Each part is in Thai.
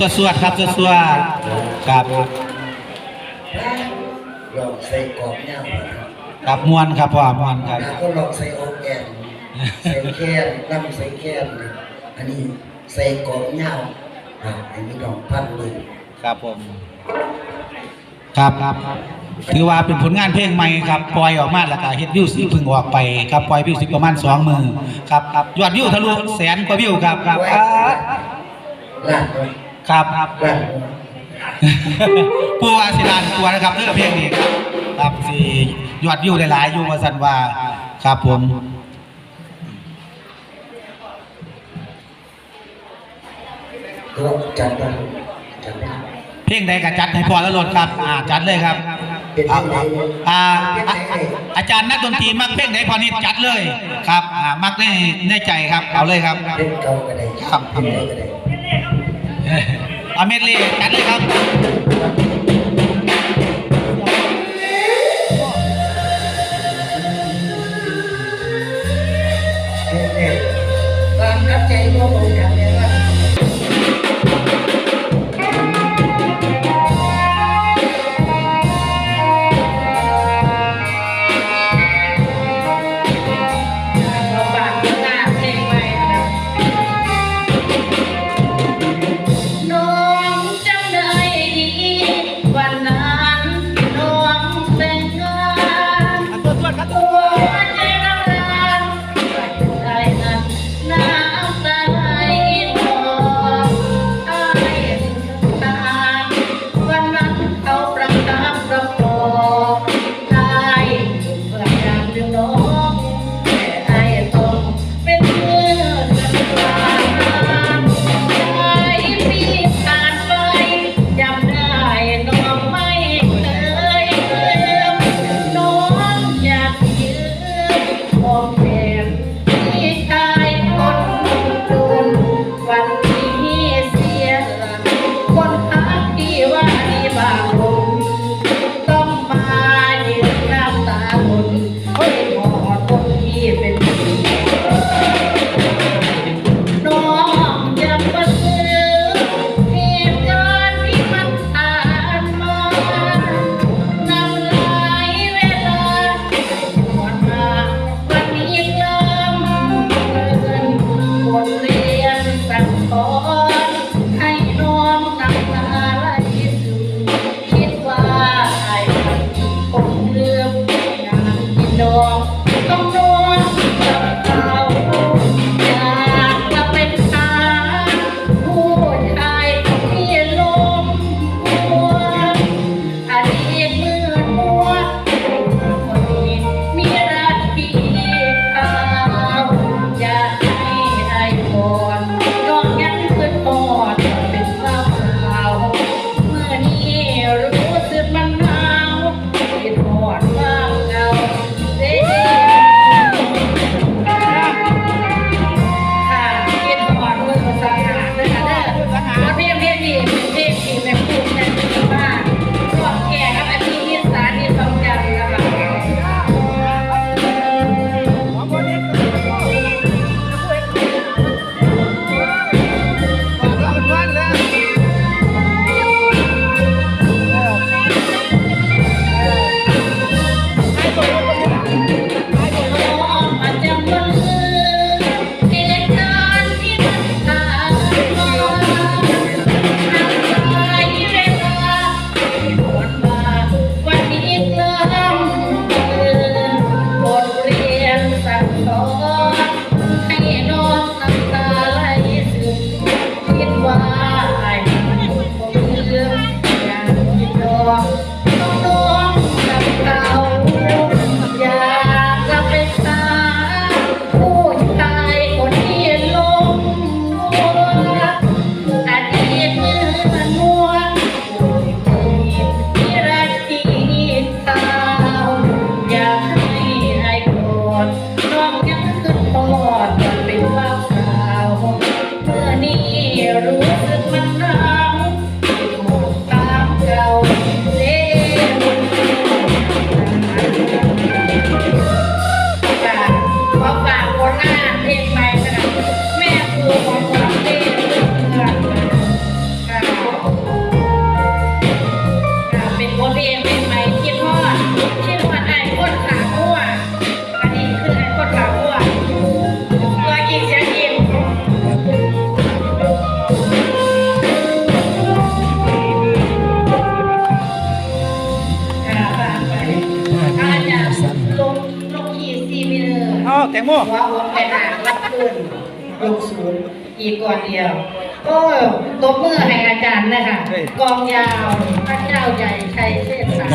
สวดสวดๆครับสวดสวดๆครับลองใส่กรอบย่างครับครับมวนครับพ่อมวนครับก็ลองใส่ออกแอนใส่แค้นน้ำใส่แค้นนี่อันนี้ใส่กรอบย่างครับอันนี้ลองพันเลยครับผมครับครับถือว่าเป็นผลงานเพลงใหม่ครับปล่อยออกมาแล้วก็เฮ็ดวิวสิเพิ่งออกไปครับปล่อยวิวสิประมาณสองมือครับครับยอดวิวทะลุแสนกว่าวิวครับครับอ่าลาดเลย ครับครับลาดเลยปูวาสิลานตัวนะครับเรื่องเพลงนี้ครับสิยอดวิวหลายๆอยู่ว่าสันว่าครับผมก็จัดไปจัดไปเพลงใดก็จัดให้พอแล้วลดครับอ่าจัดเลยครับเป็นอ่าเพลงไหนอ่าอ่าอาจารย์นักดนตรีมักเพลงไหนพอนี้จัดเลยครับอ่ามักในในใจครับเอาเลยครับเล่นเก่าก็ได้ครับเล่นไหนก็ได้ เ่าวอกไปหารับขึ้นยกศูนย์อีกก่อนเดียวก็ตัวเมื่อให้อาจารย์นะคะกองยาวพระเจ้าใหญ่ชัยเชษฐา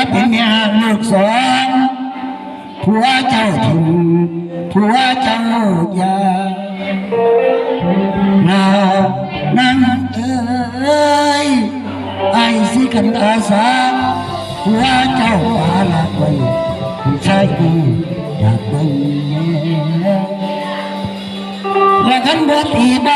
วเป็นเมียลูกสองผัวเจ้าถิ่นผัวเจ้ายานานั่งเอยไอ้สิกันตาสาผัวเจ้าปาละไปผู้ชากูอยากไปแล้วกันบ่ตีบ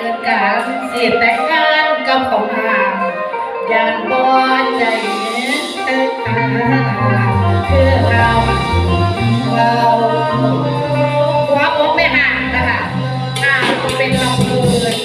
เกิดการเสียแต่งงานกับของหางยานบ่ใจเตึกตาคือเราเราหัวอกไม่ห่างนะคะห่างเป็นลำพูน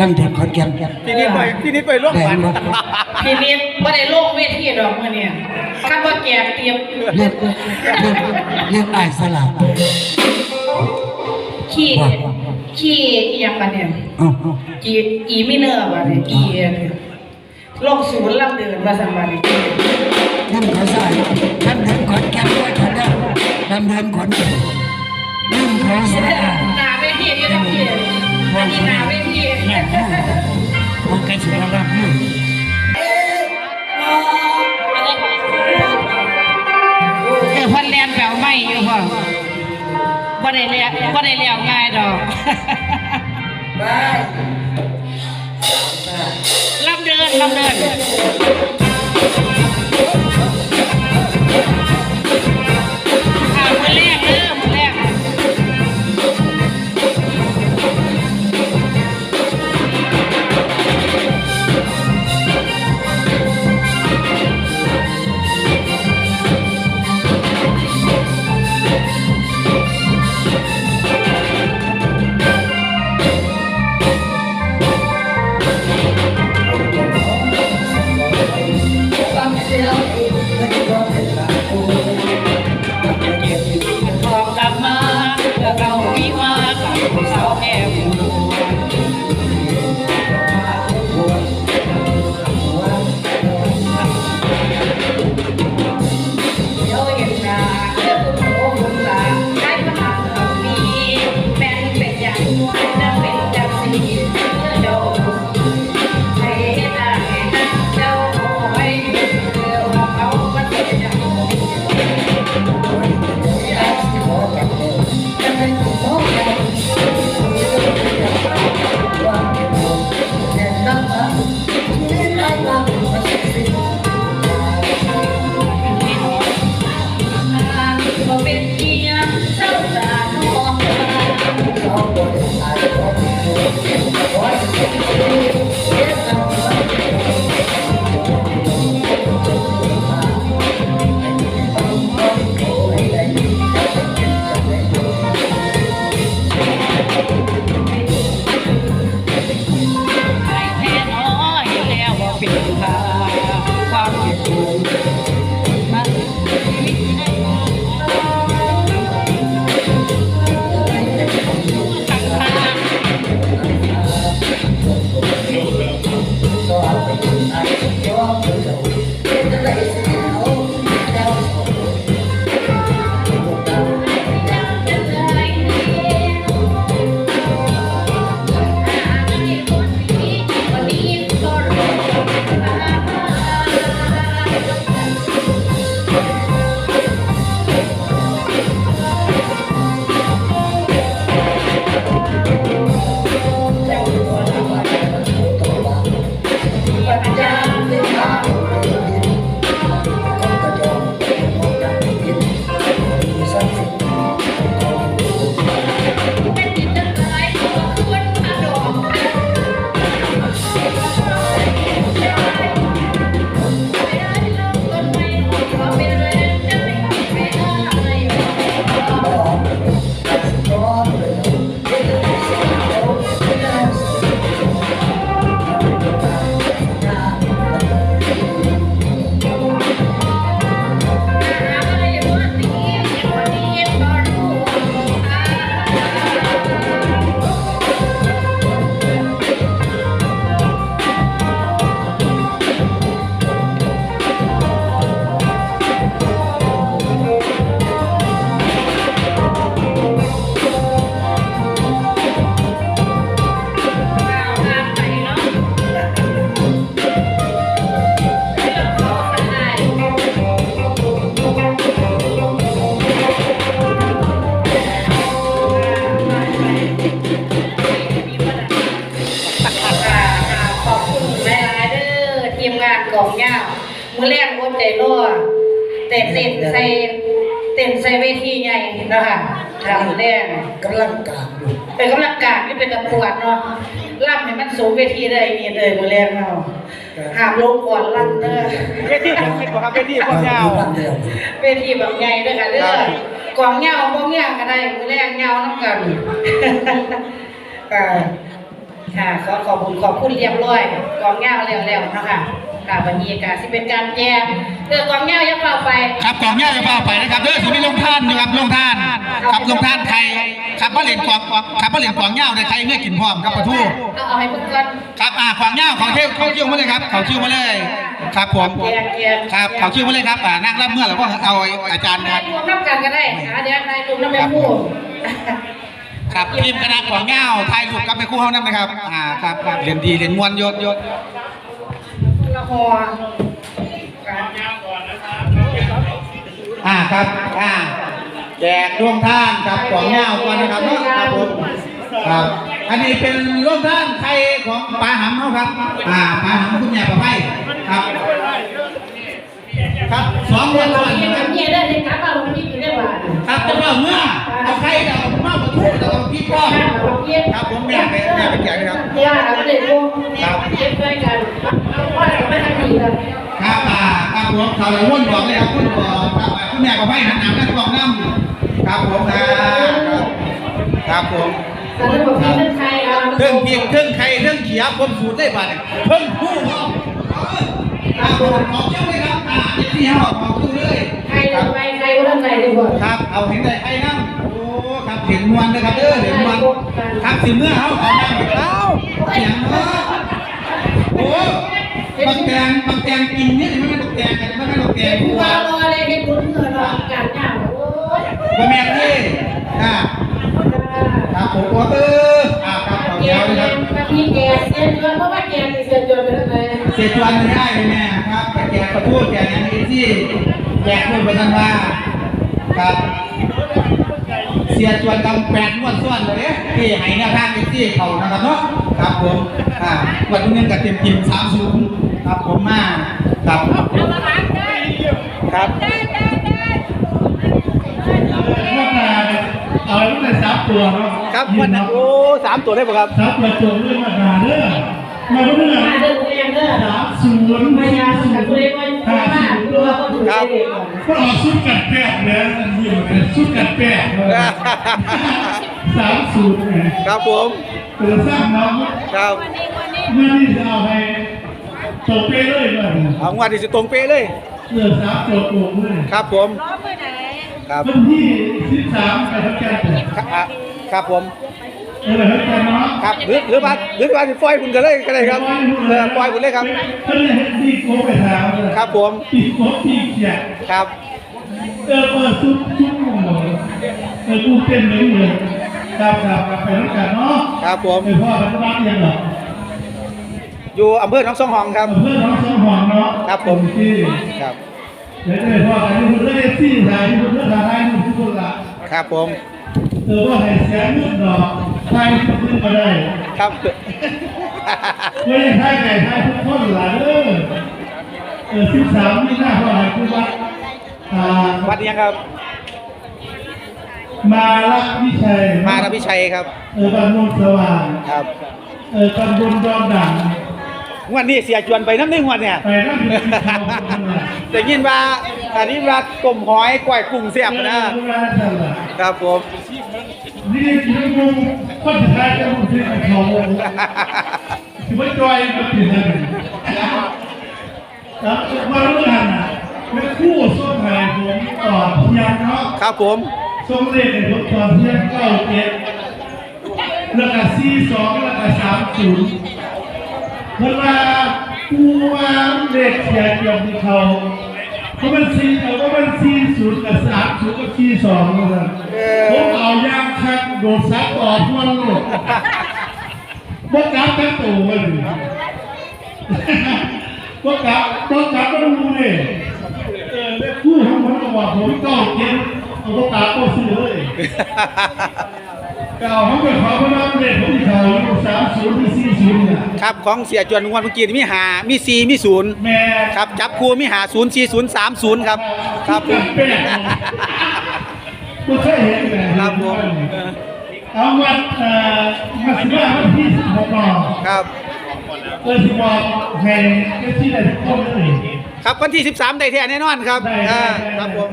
ล่ำเดินขอนแก่นทีนี้ไปทีนี้ไปร่วมได้กันบ่พี่นิดบ่ได้ลงเวทีดอกมื้อนี้คำว่าแกกเตรียมเรียกเรียกเรียกอ้ายสลับขี้ขี้อีหยังบัดเนี่ยเอ้าเอ้าอีอีมิเนอร์บัดเนี่ยอีเนี่ยลงศูนย์ลำเดินว่าซั่นบัดนี้นั่นเขาใส่ล่ำเดินขอนแก่นด้วยกันแล้วล่ำเดินขอนแก่นนั่นเขาใส่หน้าเวทีนี่ต้องพี่ อันนี้หนาเวทีเนี่ยมันใกล้สิแล้วล่ำนี่เออพันแลนแปลวไม่อยู่พ่อบ่ได้เลี้ยบ่ได้เลี้ยง่ายดอกลำเดินลำเดิน มือแรกอดใจรอเต้นเต้นใส่เต้นใส่เวทีใหญ่นะคะทางมือแรกกำลังกลางอยู่เป็นกำลังการไม่เป็นตำรวจเนาะล่ำให้มันสูงเวทีได้นี่เลยมือแรกเนาะห้ามลงก่อนล่ำเด้อเวทีทำเป็นบ่ครับเวทีความยาวบ้านเดียวเวทีแบบใหญ่ด้วยค่ะเด้อกองเหงาบ่เมียก็ได้มือแรงเหงาน้ำกันก็ค่ะขอขอบคุณขอบคุณเรียบร้อยกองเหงาแล้วแล้วเนาะค่ะ ค่ะวันนี้ก็สิเป็นการแจกเด้อกองเหงาอย่าเปล่าไปครับกล่องย่าจะเปล่าไปนะครับเด้อสิมีลงท่านอยู่ครับลงท่านครับลงท่านใครครับมาเล่นกล่องครับมาเล่นกล่องย่าในใครเมื่อกินพร้อมครับปะทูเอาเอาให้เพิ่นก่อนครับอ่าขวางเงาเขาเที่ยวเขาคิวมาเลยครับเขาคิวมาเลย ครับผมแจกแจกครับเขาคิวมาเลยครับอ่านั่งรับเมื่อแล้วก็เอาอาจารย์นะคได้รับรวมน้ำกันก็ได้หาเดี๋ยวได้รวมน้ำแม่ผู้ครับทีมคณะขวางเงาไทยลูกกับไปคู่เขานั่นนะครับ อ่า ครับครับเรียนดีเรียนมวนยศยศ คออ่าครับอ่าแจกร่วมท่านครับขวางเงาก่อนนะครับเนาะครับผมครับ อันนี้เป็นร่วมท่านไทยของปลาหำเขาครับอ่าปลาหำคุณแม่ประไพครับ ครับสองวันก่อนเมียนครับ ครับจะเอาเมื่อเอาใครจะเอามาประทุจะเอาพี่ก้อครับผมแม่ไปแม่ไปแจกนะครับเดี๋ยวเราเด็กวงเก็บด้วยกันเอาพ่อเราไม่ทันทีกันครับอ่าครับผมเขาเลยวุ่นบอกเลยครับวุ่นบอกครับคุณแม่กับพี่หันหนังนั่งกองน้ำครับผมนะครับครับผมเครื่องเพียงเครื่องไข่เครื่องเขียบผมสูตรได้บัดเพิ่มผู้ครับครับผมขอชื่อเลยครับอ่าเจ็ดที่ห้าขอชื่อเลยใครจะไป ใครก็ต้องใครดีกว่าครับ เอาเห็นได้ใครนั่งโอ้ครับเห็นมวนนะครับเด้อเห็นมวนครับสิเมื่อเขาเขานั่งเอ้าอย่างเนาะโอ้บางแตงบางแตงกินนี่มันไม่ต้องแตงกันมันไม่ต้องแตงผู้กูว่าว่ารอเลยให้คุณเงินรอการงานโอ้ยบ่แม่นนี่อ่าครับผมว่าเอออ่าครับ ขอบแกคุณเนะครับพี่แกเสียจนเพราะว่าแกมีเสียจนไปแล้วไงเสียจวนไม่ได้เลยแม่ครับไปแจกขอโทษแกอย่านี้ที่แกด้วยประธานว่าครับ เสียจวนกำแปดงวดซ้อนเลยที่ให้แนวทางเป็นที่เขานะครับเนาะครับผมอ่าวันนี้กับเต็มทีมสามศูนย์ครับผมมาครับครับว่ามา เอาตั้งแต่สามตัวเนาะครับวันนั้นโอ้สามตัวได้ป่ะครับสามตัวตัวเรื่องมาหาเด้อมาเรื่องมาเดินเรียนเด้อสามศูนย์มายาสังกัดตัวเองว่าว่าตัวเขาถูกเด็กก่อนก็ออกสุดกัดแปะเนี่ยยิ่งเลยสุดกัดแปะสามศูนย์ไงครับผมเปิดสร้างน้องครับเมื่อที่จะเอาไปตกเป้เลยเลยเอางวดที่สิตรงเป๊ะเลยเลือสามตัวโกงเลยครับผม ครับวันที่สิบสามไปทับกันครับอะครับผมเออทับกันเนาะครับหรือหรือว่าหรือว่าสิปล่อยคุณกันเลยก็ได้ครับเออปล่อยคุณเลยครับก็เลยให้ตีโก้ไปถามเลยครับผมตีโก้ตีเกียรครับเออเปิดซุปซุปหมูเออกูเต้นเลยเลยครับครับครับไปแล้วกันเนาะครับผมเออพ่อเป็นบ้านยังเหรออยู่อำเภอหนองสองห้องครับเพื่อนน้องสองหองเนาะครับผมที่ครับ เดี๋ยวจะพ่อกันที่คุณเลือกที่ไทยที่คุณเลือกไทยที่คุณละครับผมเออว่าให้เสียเงินดอกไทยทุกคนก็ได้ครับเมื่อไทยไก่ไทยทุกคนละเออเออสิบสามนี่หน้าพ่อให้คุณวัดอ่าวัดนี้ครับ มาลักวิชัยมาทพิชัยครับ เออบ้านโนนสว่างครับ เออตำบลดอนดัง งวดนี้เสียจวนไปน้ำหนึ่งงวดเนี่ยไปนั่งอยู่ที่เขาคนละแต่ยินว่าอันนี้ว่ากลมหอยกล้วยกุ้งเสียบนะเวลาสั่นละครับผมนี่คือมุมคนสุดท้ายจะมุมที่เขาถือว่าจอยมันเป็นอะไรครับมาเรื่องน่ะเป็นคู่ส้มไห่ผมต่อเพียงเนาะครับผมส้มเล็กในผมต่อเพียงเก้าเจ็ดแล้วก็สี่สองแล้วก็สามศูนย์ เวลากูว่าเด็กเสียเกี่ยวที่เขาเพราะมันสี่เขาว่ามันสี่ศูนย์กับสามศูนย์กับสี่สองนะครับผมเอายางคัดโดดซักออกทั่วโลกบ่กลับทั้งตัวเลยบ่กลับบ่กลับก็ต้องดูเลยเออเรียกคู่ของผมก็บอกผมก็เก็บเอาบ่กลับก็ซื้อเลย ก็เอาเขาไปขอพระนามเด็กผมที่เขาอยู่สามศูนย์ที่สี่ศูนย์เนี่ยครับของเสียจวนงวดเมื่อกี้นี่มีหามีสี่มีศูนย์แม่ครับจับคู่มีหาศูนย์สี่ศูนย์สามศูนย์ครับ ครับผมแปลกไม่เคยเห็นเลยครับผมเออเอาวันเอ่อมาสิบห้าวันที่สิบหกนอครับเออที่บอกให้เจ้าที่ได้ทุกคนเลยครับวันที่ 13 ได้แท้แน่นอนครับได้อ่าได้ครับผม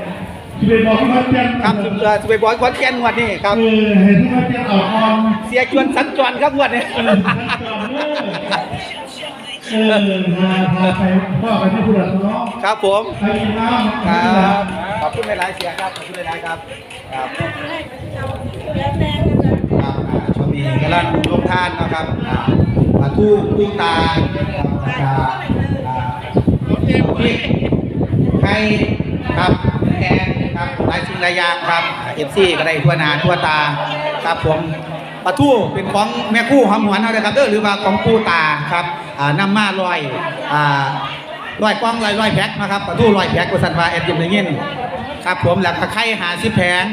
เที่ไปบอกที่เขาแจ้งครับเอ่อสิไปบอยคอนแกนงวดนี้ครับเออเห็นที่เขาแจ้งออกออมเสียจวนสัญจรครับงวดนี้เออเออพาพาไปพ่อไปที่ผู้หลักผู้น้องครับผมไปกินน้ำครับขอบคุณหลายๆเสียครับขอบคุณหลายๆครับครับครับอ่าช่วงนี้กำลังลงทานเนาะครับอ่าปลาทูกุ้งตาครับแล้วก็อ่าพริกไข่ครับแกง ครับหลายสิ่งหลายอย่างครับเอฟซีก็ได้ทั่วหนาทั่วตาครับผมปลาทูเป็นของแม่คู่หอมหวนเอาเลยครับเด้อหรือว่าของปูตาครับอ่านำมาลอยอ่าร้อยกล้องร้อยร้อยแพ็คนะครับประตูร้อยแพ็คกุสันวาแอดยิมอย่างเงี้ยครับผมแล้วก็ไข่หาสิบแผง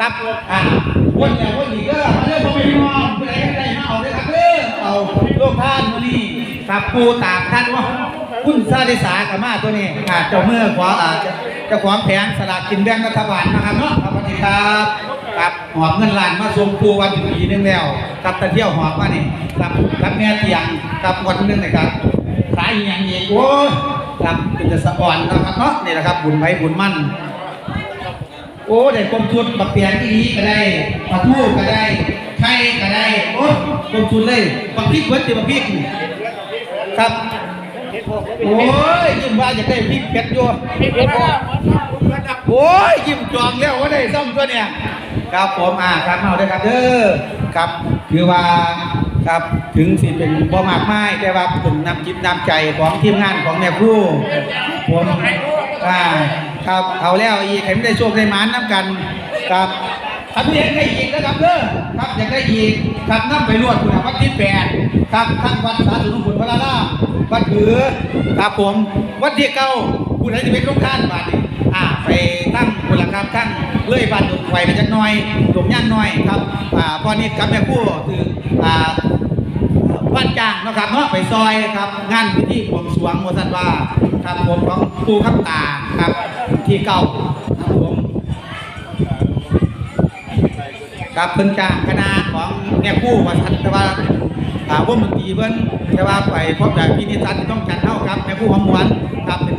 ครับอ่าวนแล้ววนอีกเด้อมาเด้อพ่อแม่พี่น้องผู้ใดได้มาเอาเด้อครับเด้อเอาโลกท่านมื้อนี้ครับปูตาท่านว่าคุณซาดิสากับมาตัวนี้อ่าเจ้าเมื่อขวาอ่า เจ้าของแผงสลากกินแบ่งรัฐบาลนะครับเนาะครับสวัสดีครับครับหอบเงินล้านมาส่งปูวันถึงปีหนึงแล้วกับตะเที่ยวหอบมานี่ครับรับแม่เตียงกับวันนึงนะครับขายอหย่างอีโอ้ครับเป็นจะสะอ่อนนะครับเนาะนี่แหละครับบุญไว้บุญมั่นโอ้ได้กลมทุนบักเปลี่ยนอีนี้ก็ได้ปลาทูก็ได้ไข่ก็ได้โอ้กลมทุนเลยบักพริกเบิดติบักพริกครับ โอ้ยยิ้มว่าอยากได้พริกเผ็ดอยู่โอ้ยยิ้มจองแล้วว่าได้ซ่อมตัวเนี่ยครับผมอ่าครับเอาได้ครับเด้อครับคือว่าครับถึงสิเป็นบ่มากไม้แต่ว่าเป็นน้ำจิตน้ำใจของทีมงานของแม่ครู่ผมอ่าครับเอาแล้วอีกเห็นได้โชคได้มานน้ำกันครับ ถ้าพี่อยากได้อีกนะครับเด้อครับอยากได้อีกครับน้ำไปรวดคุณวัดที่แปดครับทั้งวัดสาธุนุพุทธพระราชวัดถือครับผมวัดที่เก้าคุณไหนจะเป็นลูกท่านบาทอ่าไปตั้งคุณละครับตั้งเลื่อยบานดุไฟไปจักหน่อยดงย่างหน่อยครับอ่าพอนี้กับแม่คู่คืออ่าบ้านจ้างนะครับเนาะไปซอยครับงานพิธีบวงสรวงโมสันว่าครับผมของปูขับตาครับที่เก่าครับผม ครับเพิ่นจ้างคณะของเนี่ยผู้วัสันแต่ว่าอ่าวงดนตรีเพิ่นแต่ว่าไปพบจากพินิจันต้องจัดเท่าครับแม่ผู้หอมหวนครับเป็น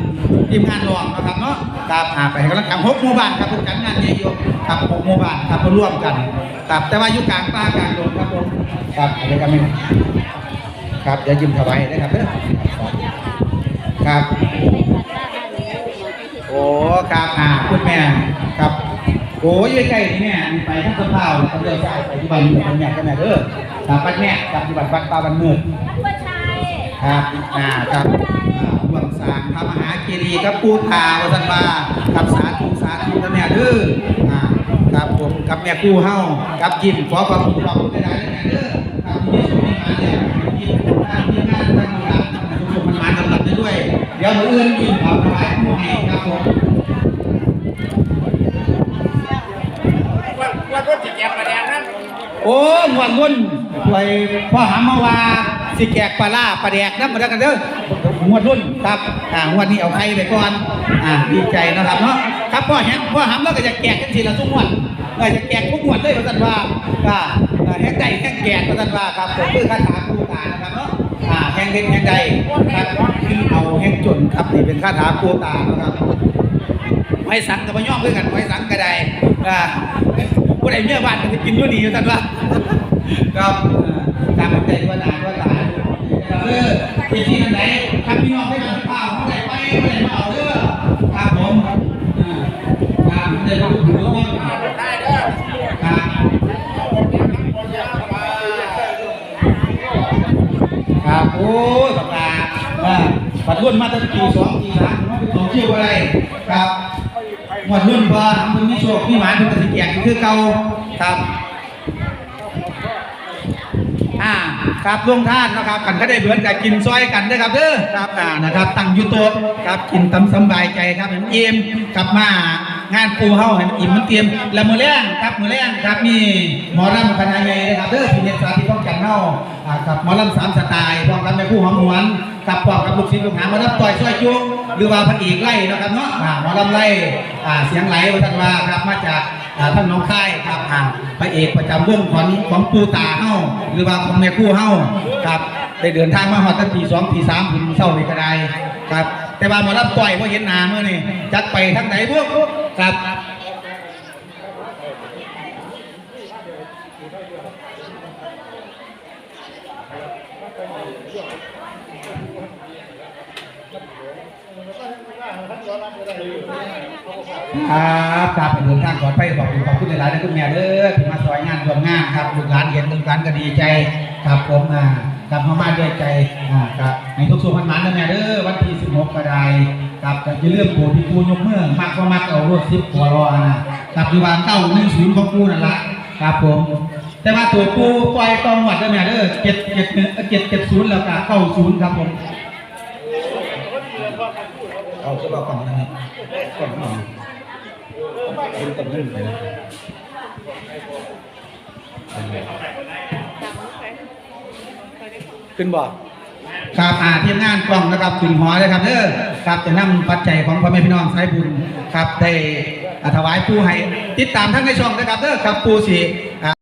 ทีมงานรองนะครับเนาะครับอ่าไปกำลังใจหกหมู่บ้านครับเพิ่นจัดงานนี้อยู่ครับหกหมู่บ้านครับเพิ่นร่วมกันครับแต่ว่าอยู่กลางป่ากลางดงครับผมครับอะไรกันไม่ครับอย่ายิ้มถวายนะครับเด้อครับโอ้ครับอ่าคุณแม่ครับ อ้ยใกล้ๆนี่แม่มีไปทั้งสะพาวแล้วก็เดินสายไปที่บ้านเมืองกันแม่กันแม่เด้อครับบ้านแม่ครับที่บ้านบ้านป้าบ้านเมืองครับอ่าครับอ่าร่วมสางพระมหาคีรีครับปูทาวสันบาครับสาธุสาธุนะแม่เด้ออ่าครับผมกับแม่กู้เฮากับยิ้มขอความขอบคุณหลายๆนะแม่เด้อครับที่ส่งให้มาเนี่ยยิ้มทางที่งานทางหลังทุกคนมันมาสำหรับได้ด้วย เดี๋ยวมืออื่นยิ้มขอถวายผู้ให้ครับผม โอ้หวนวนไว้พ่อหามาว่าสิแกกปลาล่าปลาแดกน้ำมาแล้วกันเด้อหวดรุ่นครับอ่างวดนี้เอาใครไปก่อนอ่าดีใจนะครับเนาะครับพ่อแฮมพ่อหำแล้วก็จะแกกกันทีละทุกงวดเออจะแกกทุกงวดเลยพระสันว่าก็อ่าแห้งใจแห้งแกกพระสันว่าครับผมคือคาถาปูตานะครับเนาะอ่าแห้งเห็นแห้งใดครับคือเอาแห้งจนครับนี่เป็นคาถาปูตานะครับไว้สังกับพย่อมด้วยกันไว้สังก็ได้อ่า ผู้ใดเมียบ้านก็จะกินอยู่นี่อยู่ท่านว่าครับตามใจว่านาว่าตาเออเป็นที่ไหนถ้าพี่น้องได้มาข้าวเขาได้ไปไม่ได้มาเอาเด้อครับผมอ่าครับได้มาดูดูว่าได้เด้อครับครับโอ้ยปากกาอ่าปัดรุ่นมาตั้งปีสองปีสามมันเป็นของเชี่ยวอะไรครับ หมดรุ่นพอทำคนมีโชคมีหมายเป็นกสิเกียรคือเก่าครับอ่าครับร่วมท่านนะครับกันก็ได้เบือนกับกินซอยกันเด้ครับเด้อครับอ่านะครับตั้งยูโตะครับกินตำสบายใจครับเห็นอิ่มกลับมางานปูเฮาเห็นอิ่มมันเตรียมล้วมื้อแรงครับมือแรงครับมีหมอลำคณะใหญ่นะครับเด้อที่เนตรสาธิตต้องกันเฮาอ่าครับหมอลำสามสไตล์พร้อมกันแม่ผู้หอมหวนกับพร้อมกับลูกศิษย์ลูกหามารับต่อยช่วยจุ หรือว่าพระเอกไล่นะครับเนาะหมอลำไล่เสียงไหลว่าท่านว่าครับมาจากท่านน้องค่ายครับพระเอกประจำวงของของปูตาเฮ้าหรือว่าของแม่คู่เฮ้าครับได้เดินทางมาหอดตั้งปีสองปีสามปีเศร้าในกระไดครับ แต่ว่าหมอรับต่อยเพราะเห็นหนาเมื่อนี่จัดไปทั้งไหนพวกครับ ครับครับเดินทางปลอดภัยขอบคุณขอบคุณหลายๆนะคุณแม่เด้อที่มาซอยงานรวมงานครับลูกหลานเห็นลูกหลานก็ดีใจครับผมอ่ากลับมาบ้านด้วยใจอ่าครับให้ทุกส่วนมันมันนะแม่เด้อวันที่16ก็ไดครับจะเรื่องโปรที่กูยกเมื่อมักก็มักเอารถ10หัวรอนะครับคือว่าเก้าหนึ่งศูนย์ของกูนั่นละครับผม แต่ว่าตัวกูปล่อยตองหวัดเด้อแม่เด้อเจ็ดเจ็ดเจ็ดเจ็ดเจ็ดศูนย์แล้วก็เก้าศูนย์ครับผม เอาจะบอกก่อนนะครับก่อนหน่อยคุณตำลึงไปแล้วขึ้นบอกครับอ่าทีมงานกล้องนะครับขึ้นหอเลยครับเด้อครับจะนำปัจจัยของพ่อแม่พี่น้องสายบุญครับได้ถวายปูให้ติดตามทั้งในช่องนะครับเด้อครับปูสี